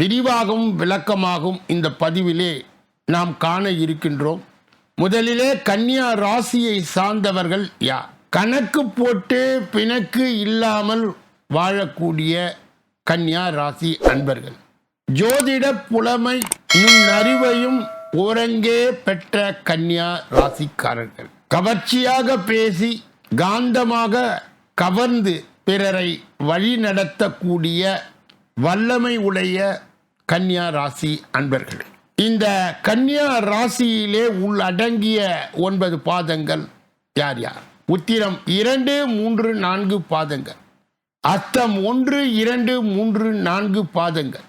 விரிவாகவும் விளக்கமாகவும் இந்த பதிவிலே நாம் காண இருக்கின்றோம். முதலிலே கன்னியா ராசியை சார்ந்தவர்கள் யார்? கணக்கு போட்டு பிணக்கு இல்லாமல் வாழக்கூடிய கன்னியா ராசி அன்பர்கள். ஜோதிட புலமை நுண்ணறிவையும் ஓரங்கே பெற்ற கன்னியா ராசிக்காரர்கள். கவர்ச்சியாக பேசி காந்தமாக கவர்ந்து பிறரை வழி நடத்தக்கூடிய வல்லமை உடைய கன்னியா ராசி அன்பர்கள். இந்த கன்னியா ராசியிலே உள்ளடங்கிய ஒன்பது பாதங்கள் யார் யார்? உத்திரம் இரண்டு மூன்று நான்கு பாதங்கள். அர்த்தம் ஒன்று இரண்டு மூன்று நான்கு பாதங்கள்.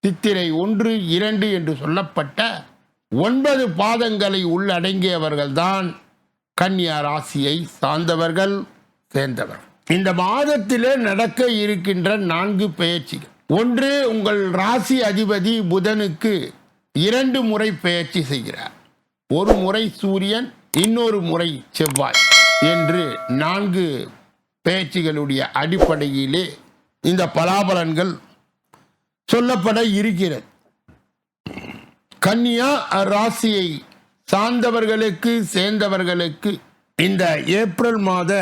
சித்திரை ஒன்று இரண்டு என்று சொல்லப்பட்ட ஒன்பது பாதங்களை உள்ளடங்கியவர்கள்தான் கன்னியா ராசியை சார்ந்தவர்கள் சேர்ந்தவர். இந்த மாதத்திலே நடக்க இருக்கின்ற நான்கு பயிற்சிகள். ஒன்று உங்கள் ராசி அதிபதி புதனுக்கு இரண்டு முறை பயிற்சி செய்கிறார். ஒரு முறை சூரியன் இன்னொரு முறை செவ்வாய் என்று நான்கு பேச்சுகளுடைய அடிப்படையிலே இந்த பலாபலன்கள் சொல்லப்பட இருக்கிறது. கன்னியா ராசியை சார்ந்தவர்களுக்கு சேர்ந்தவர்களுக்கு இந்த ஏப்ரல் மாத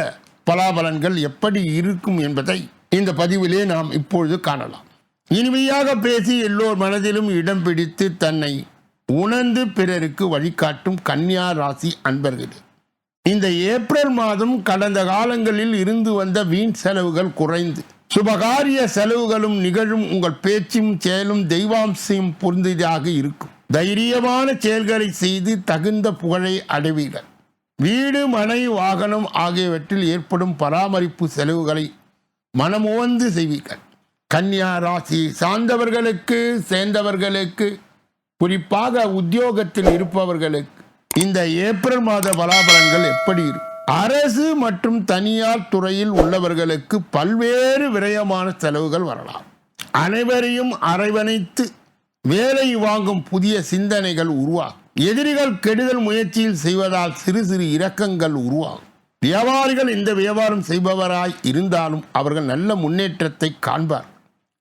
பலாபலன்கள் எப்படி இருக்கும் என்பதை இந்த பதிவிலே நாம் இப்பொழுது காணலாம். இனிமையாக பேசி எல்லோர் மனதிலும் இடம் பிடித்து தன்னை உணர்ந்து பிறருக்கு வழிகாட்டும் கன்னியா ராசி அன்பர்களே இந்த ஏப்ரல் மாதம் கடந்த காலங்களில் இருந்து வந்த வீண் செலவுகள் குறைந்து சுபகாரிய செலவுகளும் நிகழும் உங்கள் பேச்சும் செயலும் தெய்வாம்சையும் புரிந்ததாக இருக்கும். தைரியமான செயல்களை செய்து தகுந்த புகழை அடைவீர்கள். வீடு மனை வாகனம் ஆகியவற்றில் ஏற்படும் பராமரிப்பு செலவுகளை மனமுவந்து செய்வீர்கள். கன்னியா ராசி சார்ந்தவர்களுக்கு சேர்ந்தவர்களுக்கு குறிப்பாக உத்தியோகத்தில் இருப்பவர்களுக்கு இந்த ஏப்ரல் மாத பலாபலங்கள் எப்படி இருக்கும் அரசு மற்றும் தனியார் துறையில் உள்ளவர்களுக்கு பல்வேறு விரயமான செலவுகள் வரலாம். அனைவரையும் அரவணைத்து வேலை வாங்கும் புதிய சிந்தனைகள் உருவாகும். எதிரிகள் கெடுதல் முயற்சியில் செய்வதால் சிறு சிறு இரக்கங்கள் உருவாகும். வியாபாரிகள் இந்த வியாபாரம் செய்பவராய் இருந்தாலும் அவர்கள் நல்ல முன்னேற்றத்தை காண்பார்.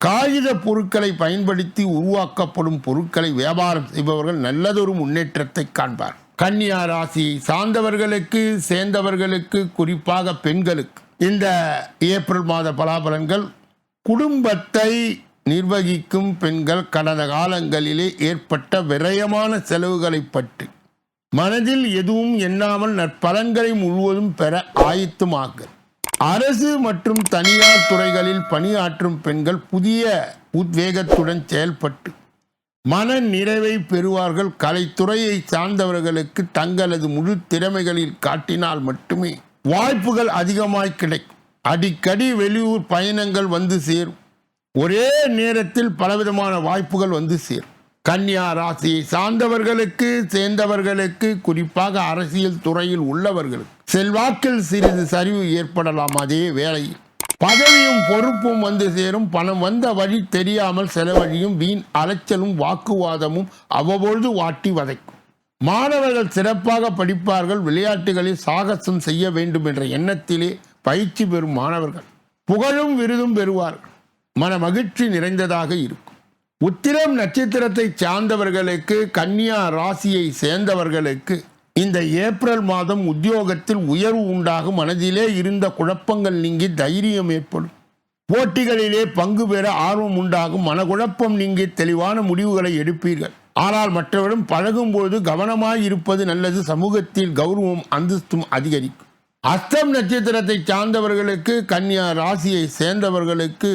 காகித பொருட்களை பயன்படுத்தி உருவாக்கப்படும் பொருட்களை வியாபாரம் செய்பவர்கள் நல்லதொரு முன்னேற்றத்தை காண்பார். கன்னியா ராசி சார்ந்தவர்களுக்கு சேர்ந்தவர்களுக்கு குறிப்பாக பெண்களுக்கு இந்த ஏப்ரல் மாத பலாபலன்கள் குடும்பத்தை நிர்வகிக்கும் பெண்கள் கடந்த காலங்களிலே ஏற்பட்ட விரயமான செலவுகளை பற்றி மனதில் எதுவும் எண்ணாமல் நற்பலன்களை முழுவதும் பெற ஆயத்தமாக்க அரசு மற்றும் தனியார் துறைகளில் பணியாற்றும் பெண்கள் புதிய உத்வேகத்துடன் செயல்பட்டு மன நிறைவை பெறுவார்கள். கலைத்துறையை சார்ந்தவர்களுக்கு தங்களது முழு திறமைகளில் காட்டினால் மட்டுமே வாய்ப்புகள் அதிகமாய் கிடைக்கும். அடிக்கடி வெளியூர் பயணங்கள் வந்து சேரும். ஒரே நேரத்தில் பலவிதமான வாய்ப்புகள் வந்து சேரும். கன்னியா ராசியை சார்ந்தவர்களுக்கு சேர்ந்தவர்களுக்கு குறிப்பாக அரசியல் துறையில் உள்ளவர்களுக்கு. செல்வாக்கில் சிறிது சரிவு ஏற்படலாம் அதே வேளையில். பதவியும் பொறுப்பும் வந்து சேரும். பணம் வந்த வழி தெரியாமல் செலவழியும். வீண் அலைச்சலும் வாக்குவாதமும் அவ்வப்பொழுது வாட்டி வதைக்கும். மாணவர்கள் சிறப்பாக படிப்பார்கள். விளையாட்டுகளில் சாகசம் செய்ய வேண்டும் என்ற எண்ணத்திலே பயிற்சி பெறும் மாணவர்கள். புகழும் விருதும் பெறுவார்கள். மன மகிழ்ச்சி நிறைந்ததாக இருக்கும். உத்திரம் நட்சத்திரத்தை சார்ந்தவர்களுக்கு கன்னியா ராசியை சேர்ந்தவர்களுக்கு இந்த ஏப்ரல் மாதம் உத்தியோகத்தில் உயர்வு உண்டாகும் மனதிலே இருந்த குழப்பங்கள் நீங்கி தைரியம் ஏற்படும். போட்டிகளிலே பங்கு பெற ஆர்வம் உண்டாகும் மனக்குழப்பம் நீங்கி தெளிவான முடிவுகளை எடுப்பீர்கள். ஆனால் மற்றவரும் பழகும்போது கவனமாய் இருப்பது நல்லது சமூகத்தில் கௌரவம் அந்தஸ்தும் அதிகரிக்கும். அஸ்தம் நட்சத்திரத்தை சார்ந்தவர்களுக்கு கன்னியா ராசியை சேர்ந்தவர்களுக்கு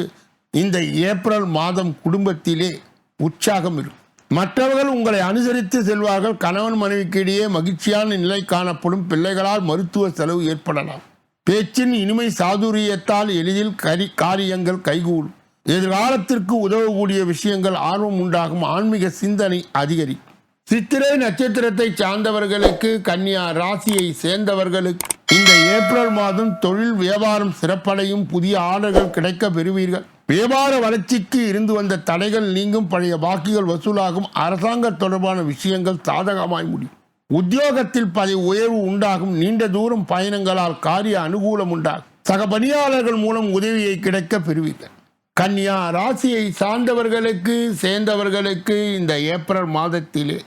இந்த ஏப்ரல் மாதம் குடும்பத்திலே உற்சாகம் இருக்கும். மற்றவர்கள் உங்களை அனுசரித்து செல்வார்கள். கணவன் மனைவிக்கு இடையே மகிழ்ச்சியான நிலை காணப்படும். பிள்ளைகளால் மருத்துவ செலவு ஏற்படலாம். பேச்சின் இனிமை சாதுரியத்தால் எளிதில் கரி காரியங்கள் கைகூடும். எதிர்காலத்திற்கு உதவக்கூடிய விஷயங்கள் ஆர்வம் உண்டாகும். ஆன்மீக சிந்தனை அதிகரிக்கும். சித்திரை நட்சத்திரத்தை சார்ந்தவர்களுக்கு கன்னியா ராசியை சேர்ந்தவர்களுக்கு இந்த ஏப்ரல் மாதம் தொழில் வியாபாரம் சிறப்படையும் புதிய ஆர்டர்கள் கிடைக்க பெறுவீர்கள். வியாபார வளர்ச்சிக்கு இருந்து வந்த தடைகள் நீங்கும் பழைய பாக்கிகள் வசூலாகும். அரசாங்க தொடர்பான விஷயங்கள் சாதகமாய் முடியும். உத்தியோகத்தில் பதவி உயர்வு உண்டாகும். நீண்ட தூரம் பயணங்களால் காரிய அனுகூலம் உண்டாகும். சக பணியாளர்கள் மூலம் உதவியை கிடைக்க பெறுவீர்கள். கன்னியா ராசியை சார்ந்தவர்களுக்கு சேர்ந்தவர்களுக்கு இந்த ஏப்ரல் மாதத்திலே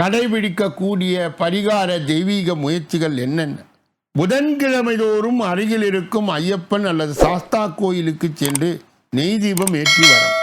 கடைபிடிக்கக்கூடிய பரிகார தெய்வீக முயற்சிகள் என்னென்ன? புதன்கிழமை தோறும் அருகில் இருக்கும் ஐயப்பன் அல்லது சாஸ்தா கோயிலுக்கு சென்று நெய் தீபம் ஏற்றி வரும்.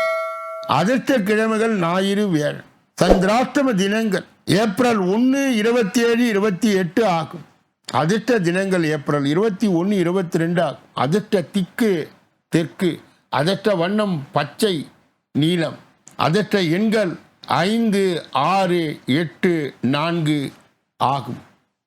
அதிர்ஷ்ட கிழமைகள் ஞாயிறு வேள் சந்திராஷ்டம தினங்கள் ஏப்ரல் ஒன்று இருபத்தி ஏழு இருபத்தி எட்டு ஆகும். அதிர்ஷ்ட தினங்கள் ஏப்ரல் இருபத்தி ஒன்று இருபத்தி ரெண்டு ஆகும். அதிர்ஷ்ட திக்கு தெற்கு. அதிர்ஷ்ட வண்ணம் பச்சை நீலம். அதிர்ஷ்ட எண்கள் ஐந்து ஆறு எட்டு நான்கு ஆகும்.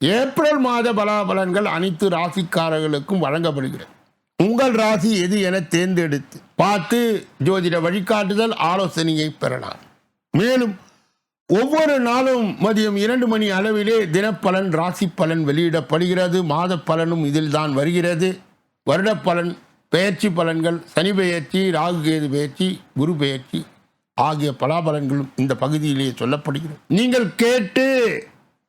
ஏப்ரல் மாத பலாபலன்கள் அனைத்து ராசிக்காரர்களுக்கும் வழங்கப்படுகிறது. உங்கள் ராசி எது என தேர்ந்தெடுத்து பார்த்து ஜோதிட வழிகாட்டுதல் ஆலோசனையை பெறலாம். மேலும் ஒவ்வொரு நாளும் மதியம் இரண்டு மணி அளவிலே தினப்பலன் ராசி பலன் வெளியிடப்படுகிறது. மாத பலனும் இதில் தான் வருகிறது. வருட பலன் பெயர்ச்சி பலன்கள் சனி பெயர்ச்சி ராகு கேது பெயர்ச்சி குரு பெயர்ச்சி ஆகிய பலாபலன்களும் இந்த பகுதியிலேயே சொல்லப்படுகிறது. நீங்கள் கேட்டு